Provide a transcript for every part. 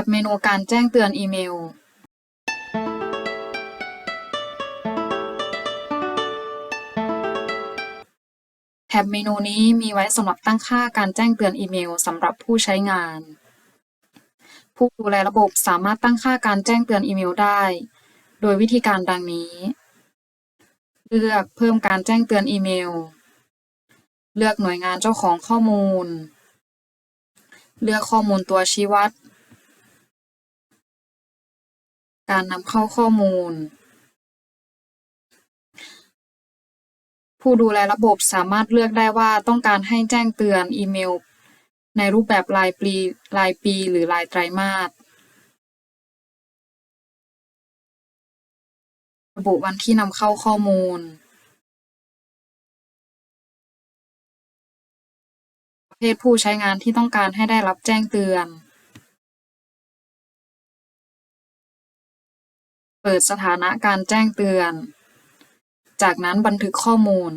บเมนูการแจ้งเตือนอีเมลแท็บเมนูนี้มีไว้สำหรับตั้งค่าการแจ้งเตือนอีเมลสำหรับผู้ใช้งาน ผู้ดูแลระบบสามารถตั้งค่าการแจ้งเตือนอีเมลได้ โดยวิธีการดังนี้ เลือกเพิ่มการแจ้งเตือนอีเมล เลือกหน่วยงานเจ้าของข้อมูล เลือกข้อมูลตัวชี้วัด การนำเข้าข้อมูล ผู้ดูแลระบบสามารถเลือกได้ว่าต้องการให้แจ้งเตือนอีเมล ในรูปแบบรายปีรายปี หรือรายไตรมาสระบุวันที่นำเข้าข้อมูล ประเภทผู้ใช้งานที่ต้องการให้ได้รับแจ้งเตือน เปิดสถานะการแจ้งเตือน จากนั้นบันทึกข้อมูล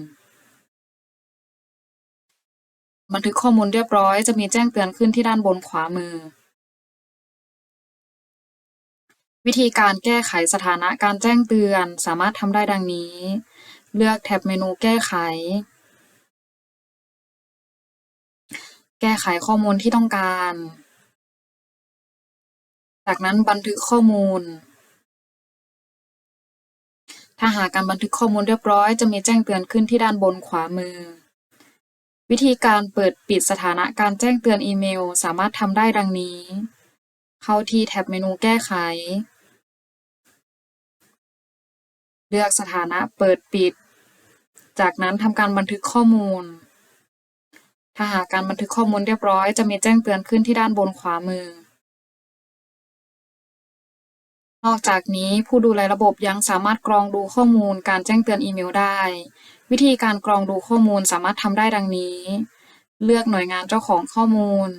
บันทึกข้อมูลเรียบร้อยจะมีแจ้งเตือนขึ้นที่ด้านบนขวามือ วิธีการแก้ไขสถานะการแจ้งเตือนสามารถทำได้ดังนี้ เลือกแท็บเมนูแก้ไข แก้ไขข้อมูลที่ต้องการ จากนั้นบันทึกข้อมูล ถ้าหากการบันทึกข้อมูลเรียบร้อย จะมีแจ้งเตือนขึ้นที่ด้านบนขวามือ วิธีการเปิดปิดสถานะการแจ้งเตือนอีเมล สามารถทำได้ดังนี้ เข้าที่แท็บเมนูแก้ไข เลือกสถานะเปิดปิด จากนั้นทำการบันทึกข้อมูล ถ้าหากการบันทึกข้อมูลเรียบร้อย จะมีแจ้งเตือนขึ้นที่ด้านบนขวามือ นอกจากนี้ผู้ดูแลระบบยังสามารถกรองดูข้อมูลการแจ้งเตือนอีเมลได้ วิธีการกรองดูข้อมูลสามารถทำได้ดังนี้ เลือกหน่วยงานเจ้าของข้อมูล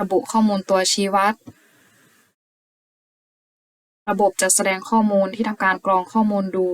ระบุข้อมูลตัวชี้วัด ระบบจะแสดงข้อมูลที่ทำการกรองข้อมูลดู